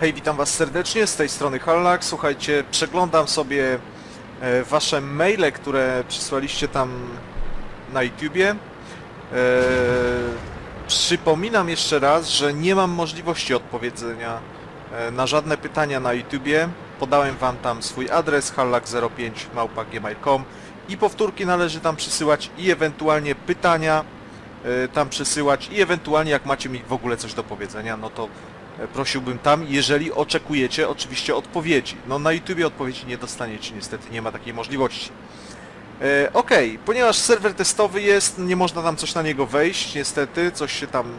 Hej, witam was serdecznie, z tej strony Hallak. Słuchajcie, przeglądam sobie e, wasze maile, które przysłaliście tam na YouTubie. E, przypominam jeszcze raz, że nie mam możliwości odpowiedzenia e, na żadne pytania na YouTubie. Podałem wam tam swój adres hallak05 i powtórki należy tam przysyłać i ewentualnie pytania tam przysyłać i ewentualnie jak macie mi w ogóle coś do powiedzenia, no to prosiłbym tam, jeżeli oczekujecie oczywiście odpowiedzi. No na YouTubie odpowiedzi nie dostaniecie, niestety nie ma takiej możliwości. E, Okej, ponieważ serwer testowy jest, nie można tam coś na niego wejść, niestety, coś się tam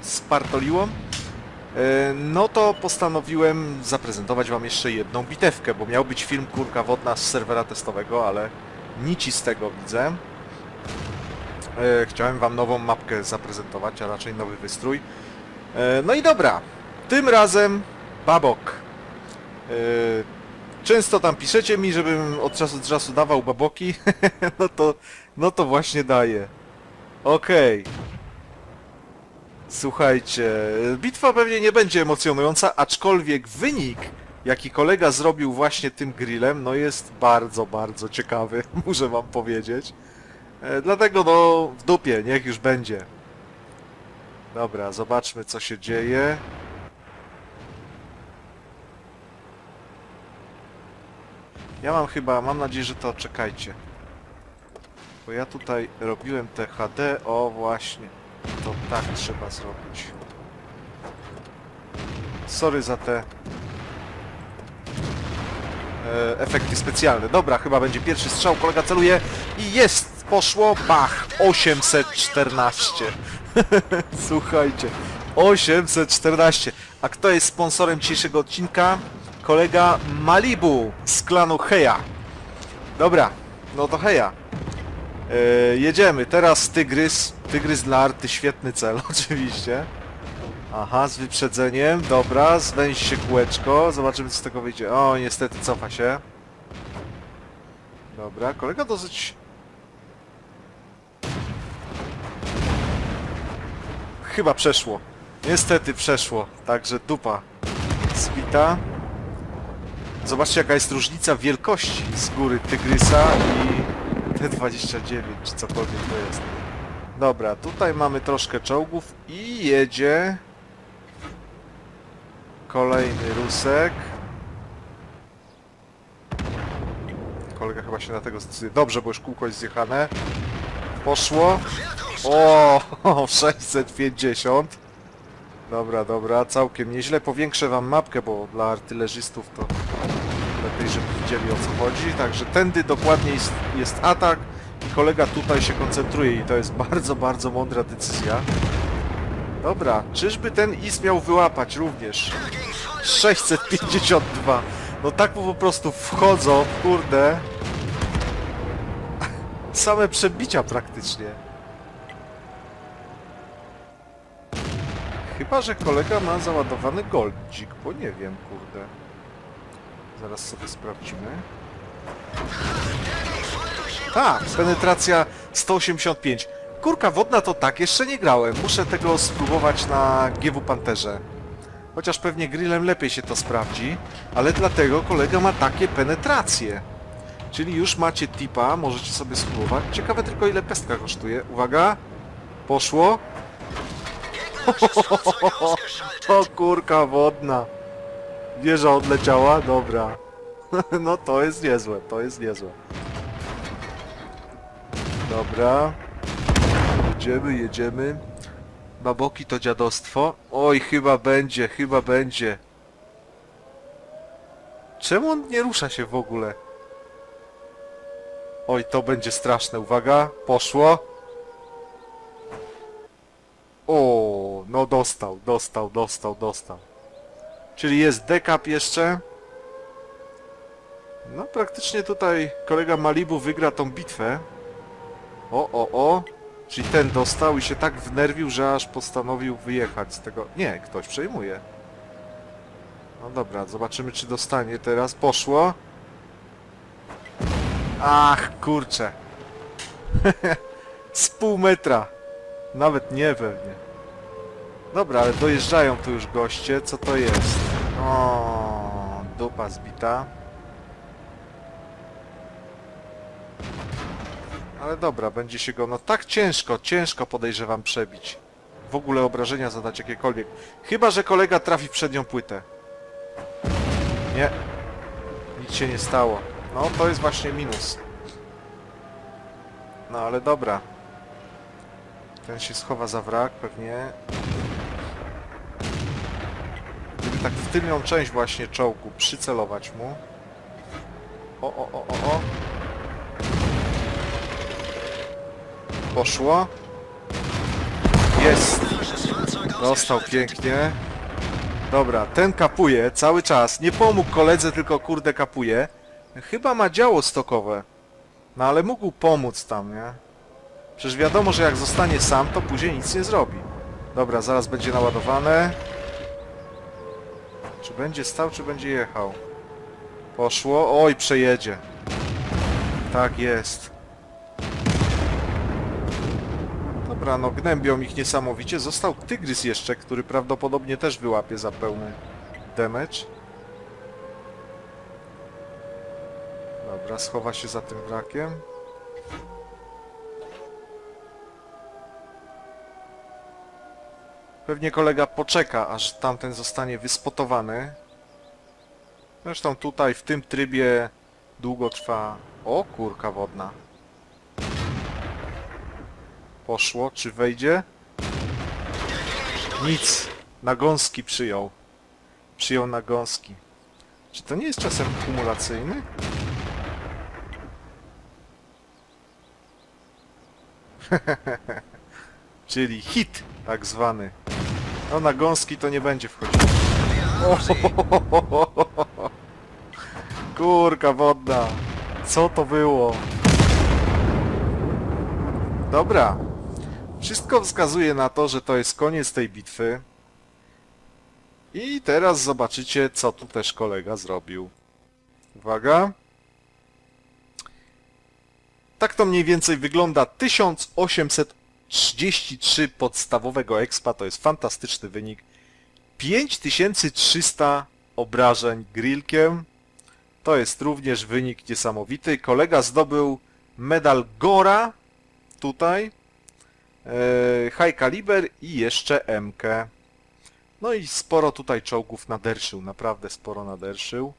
spartoliło. E, No to postanowiłem zaprezentować wam jeszcze jedną bitewkę, bo miał być film Kurka Wodna z serwera testowego, ale nici z tego widzę. E, Chciałem wam nową mapkę zaprezentować, a raczej nowy wystrój. E, No i dobra, tym razem Babok. E, Często tam piszecie mi, żebym od czasu do czasu dawał baboki, no to, no to właśnie daję. Okej. Słuchajcie, bitwa pewnie nie będzie emocjonująca, aczkolwiek wynik, jaki kolega zrobił właśnie tym grillem, no jest bardzo, bardzo ciekawy, muszę wam powiedzieć. E, Dlatego no w dupie, niech już będzie. Dobra, zobaczmy co się dzieje. Ja mam chyba, mam nadzieję, że to czekajcie. Bo ja tutaj robiłem te HD, o właśnie. To tak trzeba zrobić. Sorry za te e, efekty specjalne. Dobra, chyba będzie pierwszy strzał, kolega celuje i jest! Poszło, bach! 814. Słuchajcie, 814. A kto jest sponsorem dzisiejszego odcinka? Kolega Malibu z klanu Heja. Dobra, no to Heja. E, jedziemy. Teraz Tygrys. Tygrys dla arty, świetny cel oczywiście. Aha, z wyprzedzeniem. Dobra, zwęź się kółeczko. Zobaczymy co z tego wyjdzie. O, niestety cofa się. Dobra, kolega dosyć... Chyba przeszło. Niestety przeszło. Także dupa zbita. Zobaczcie jaka jest różnica wielkości z góry Tygrysa i T29 czy cokolwiek to jest. Dobra, tutaj mamy troszkę czołgów i jedzie kolejny Rusek. Kolega chyba się na tego zdecyduje. Dobrze, bo już kółko jest zjechane. Poszło. O, 650. Dobra, dobra, całkiem nieźle. Powiększę wam mapkę, bo dla artylerzystów to lepiej, żeby widzieli o co chodzi. Także tędy dokładnie jest, jest atak i kolega tutaj się koncentruje i to jest bardzo, bardzo mądra decyzja. Dobra, czyżby ten IS miał wyłapać również? 652. No tak mu po prostu wchodzą, kurde. Same przebicia praktycznie. Chyba, że kolega ma załadowany goldzik, bo nie wiem, kurde. Zaraz sobie sprawdzimy. Tak, penetracja 185. Kurka wodna to tak, jeszcze nie grałem. Muszę tego spróbować na GW Panterze. Chociaż pewnie grillem lepiej się to sprawdzi, ale dlatego kolega ma takie penetracje. Czyli już macie tipa, możecie sobie spróbować. Ciekawe tylko ile pestka kosztuje. Uwaga! Poszło. O kurka wodna. Wieża odleciała? Dobra. No to jest niezłe, to jest niezłe. Dobra. Jedziemy, jedziemy. Baboki to dziadostwo. Oj, chyba będzie, chyba będzie. Czemu on nie rusza się w ogóle? Oj, to będzie straszne. Uwaga, poszło. O, no dostał, dostał, dostał, dostał. Czyli jest dekap jeszcze. No praktycznie tutaj kolega Malibu wygra tą bitwę. O, o, o. Czyli ten dostał i się tak wnerwił, że aż postanowił wyjechać z tego... Nie, ktoś przejmuje. No dobra, zobaczymy czy dostanie teraz. Poszło. Ach, kurczę. z pół metra. Nawet nie pewnie. Dobra, ale dojeżdżają tu już goście. Co to jest? O, dupa zbita. Ale dobra, będzie się go no tak ciężko, ciężko podejrzewam przebić. W ogóle obrażenia zadać jakiekolwiek. Chyba, że kolega trafi w przednią płytę. Nie. Nic się nie stało. No, to jest właśnie minus. No, ale dobra. Ten się schowa za wrak, pewnie. Tak w tylną część właśnie czołgu przycelować mu. O, o, o, o, o. Poszło. Jest. Dostał pięknie. Dobra, ten kapuje cały czas. Nie pomógł koledze, tylko kurde kapuje. Chyba ma działo stokowe. No ale mógł pomóc tam, nie? Przecież wiadomo, że jak zostanie sam, to później nic nie zrobi. Dobra, zaraz będzie naładowane. Czy będzie stał, czy będzie jechał? Poszło. Oj, przejedzie. Tak jest. Dobra, no gnębią ich niesamowicie. Został Tygrys jeszcze, który prawdopodobnie też wyłapie za pełny damage. Dobra, schowa się za tym wrakiem. Pewnie kolega poczeka, aż tamten zostanie wyspotowany. Zresztą tutaj, w tym trybie, długo trwa... O, kurka wodna. Poszło, czy wejdzie? Nic. Nagąski przyjął. Przyjął nagąski. Czy to nie jest czasem kumulacyjny? Czyli hit tak zwany. No na gąski to nie będzie wchodził. Kurka wodna. Co to było? Dobra. Wszystko wskazuje na to, że to jest koniec tej bitwy. I teraz zobaczycie, co tu też kolega zrobił. Uwaga. Tak to mniej więcej wygląda. 1833 podstawowego expa, to jest fantastyczny wynik. 5300 obrażeń grillkiem. To jest również wynik niesamowity. Kolega zdobył medal Gora tutaj. E, high Caliber i jeszcze MK. No i sporo tutaj czołgów naderszył, naprawdę sporo naderszył.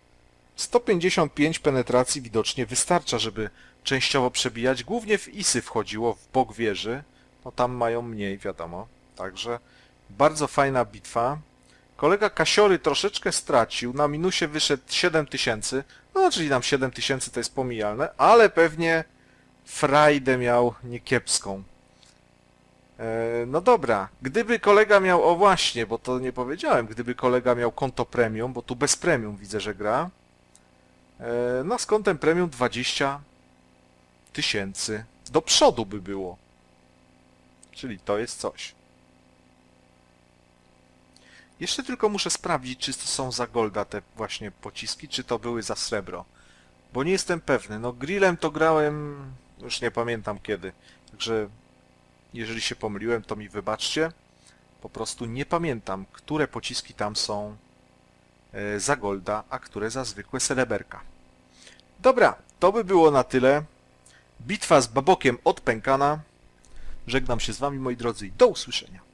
155 penetracji widocznie wystarcza, żeby częściowo przebijać. Głównie w ISy wchodziło, w bok wieży. No tam mają mniej, wiadomo. Także bardzo fajna bitwa. Kolega Kasiory troszeczkę stracił, na minusie wyszedł 7000, no czyli nam 7000 to jest pomijalne, ale pewnie frajdę miał niekiepską. E, No dobra, gdyby kolega miał, o właśnie, bo to nie powiedziałem, gdyby kolega miał konto premium, bo tu bez premium widzę, że gra, e, no z kontem premium 20 tysięcy do przodu by było. Czyli to jest coś. Jeszcze tylko muszę sprawdzić, czy to są za golda te właśnie pociski, czy to były za srebro. Bo nie jestem pewny. No grillem to grałem, już nie pamiętam kiedy. Także jeżeli się pomyliłem, to mi wybaczcie. Po prostu nie pamiętam, które pociski tam są e, za golda, a które za zwykłe sreberka. Dobra, to by było na tyle. Bitwa z babokiem odpękana. Żegnam się z wami, moi drodzy, i do usłyszenia.